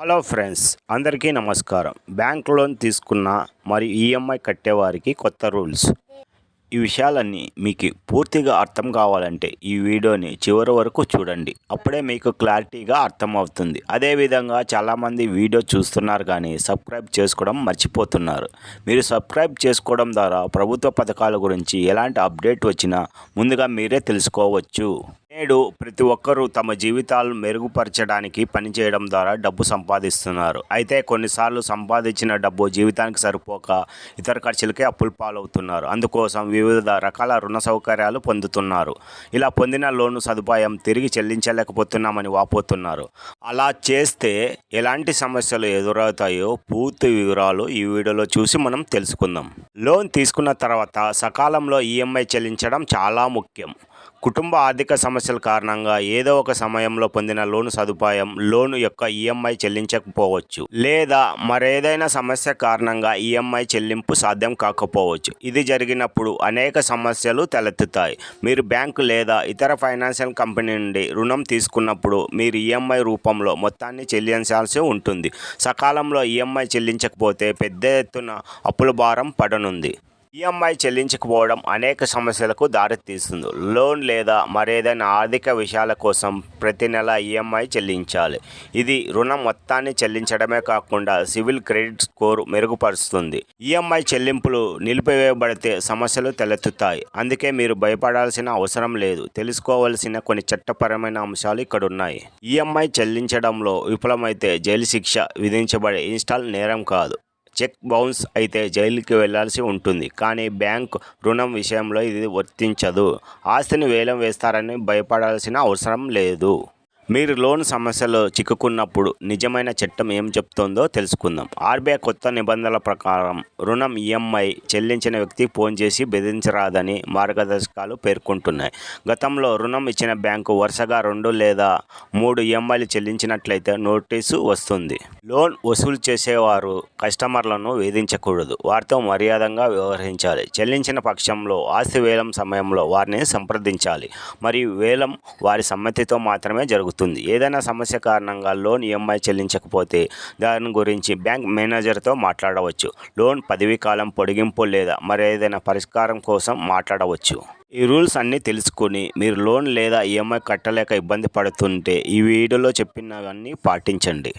Hello friends అందరికీ నమస్కారం. Bank loan తీసుకున్న మరియు ఈఎంఐ కట్టేవారికి కొత్త రూల్స్. ఈ విషయాలన్నీ మీకు పూర్తిగా అర్థం కావాలంటే ఈ వీడియోని చివరి వరకు చూడండి. అప్పుడే మీకు క్లారిటీగా అర్థమవుతుంది. అదేవిధంగా చాలామంది వీడియో చూస్తున్నారు కానీ సబ్స్క్రైబ్ చేసుకోవడం మర్చిపోతున్నారు. మీరు సబ్స్క్రైబ్ చేసుకోవడం ద్వారా ప్రభుత్వ పథకాల గురించి ఎలాంటి అప్డేట్ వచ్చినా ముందుగా మీరే తెలుసుకోవచ్చు. నేడు ప్రతి ఒక్కరూ తమ జీవితాలను మెరుగుపరచడానికి పనిచేయడం ద్వారా డబ్బు సంపాదిస్తున్నారు. అయితే కొన్నిసార్లు సంపాదించిన డబ్బు జీవితానికి సరిపోక ఇతర ఖర్చులకే అప్పులు పాలవుతున్నారు. అందుకోసం వివిధ రకాల రుణ సౌకర్యాలు పొందుతున్నారు. ఇలా పొందిన లోను సదుపాయం తిరిగి చెల్లించలేకపోతున్నామని వాపోతున్నారు. అలా చేస్తే ఎలాంటి సమస్యలు ఎదురవుతాయో పూర్తి వివరాలు ఈ వీడియోలో చూసి మనం తెలుసుకుందాం. లోన్ తీసుకున్న తర్వాత సకాలంలో ఈఎంఐ చెల్లించడం చాలా ముఖ్యం. కుటుంబ ఆర్థిక సమస్య సమస్యల కారణంగా ఏదో ఒక సమయంలో పొందిన లోను సదుపాయం లోను యొక్క ఈఎంఐ చెల్లించకపోవచ్చు లేదా మరేదైనా సమస్య కారణంగా ఈఎంఐ చెల్లింపు సాధ్యం కాకపోవచ్చు. ఇది జరిగినప్పుడు అనేక సమస్యలు తలెత్తుతాయి. మీరు బ్యాంకు లేదా ఇతర ఫైనాన్షియల్ కంపెనీ నుండి రుణం తీసుకున్నప్పుడు మీరు ఈఎంఐ రూపంలో మొత్తాన్ని చెల్లించాల్సి ఉంటుంది. సకాలంలో ఈఎంఐ చెల్లించకపోతే పెద్ద ఎత్తున అప్పుల భారం పడనుంది. ఈఎంఐ చెల్లించకపోవడం అనేక సమస్యలకు దారితీస్తుంది. లోన్ లేదా మరేదైనా ఆర్థిక విషయాల కోసం ప్రతి నెల ఈఎంఐ చెల్లించాలి. ఇది రుణం మొత్తాన్ని చెల్లించడమే కాకుండా సివిల్ క్రెడిట్ స్కోర్ మెరుగుపరుస్తుంది. ఈఎంఐ చెల్లింపులు నిలిపివేయబడితే సమస్యలు తలెత్తుతాయి. అందుకే మీరు భయపడాల్సిన అవసరం లేదు. తెలుసుకోవాల్సిన కొన్ని చట్టపరమైన అంశాలు ఇక్కడ ఉన్నాయి ఈఎంఐ చెల్లించడంలో విఫలమైతే జైలు శిక్ష విధించబడే ఇన్స్టాల్ నేరం కాదు. చెక్ బౌన్స్ అయితే జైలుకి వెళ్ళాల్సి ఉంటుంది. కానీ బ్యాంక్ రుణం విషయంలో ఇది వర్తించదు. ఆస్తిని వేలం వేస్తారని భయపడాల్సిన అవసరం లేదు. మీరు లోన్ సమస్యలో చిక్కుకున్నప్పుడు నిజమైన చట్టం ఏం చెప్తుందో తెలుసుకుందాం. ఆర్బీఐ కొత్త నిబంధనల ప్రకారం రుణం ఈఎంఐ చెల్లించిన వ్యక్తి ఫోన్ చేసి బెదిరించరాదని మార్గదర్శకాలు పేర్కొంటున్నాయి. గతంలో రుణం ఇచ్చిన బ్యాంకు వరుసగా రెండు లేదా మూడు ఈఎంఐలు చెల్లించినట్లయితే నోటీసు వస్తుంది. లోన్ వసూలు చేసేవారు కస్టమర్లను వేధించకూడదు. వారితో మర్యాదగా వ్యవహరించాలి. చెల్లించిన పక్షంలో ఆస్తి వేలం సమయంలో వారిని సంప్రదించాలి. మరియు వేలం వారి సమ్మతితో మాత్రమే జరుగుతుంది. ఏదైనా సమస్య కారణంగా లోన్ ఈఎంఐ చెల్లించకపోతే దాని గురించి బ్యాంక్ మేనేజర్తో మాట్లాడవచ్చు. లోన్ పదవీ కాలం పొడిగింపు లేదా మరేదైనా పరిష్కారం కోసం మాట్లాడవచ్చు. ఈ రూల్స్ అన్నీ తెలుసుకొని మీరు లోన్ లేదా ఈఎంఐ కట్టలేక ఇబ్బంది పడుతుంటే ఈ వీడియోలో చెప్పినవన్నీ పాటించండి.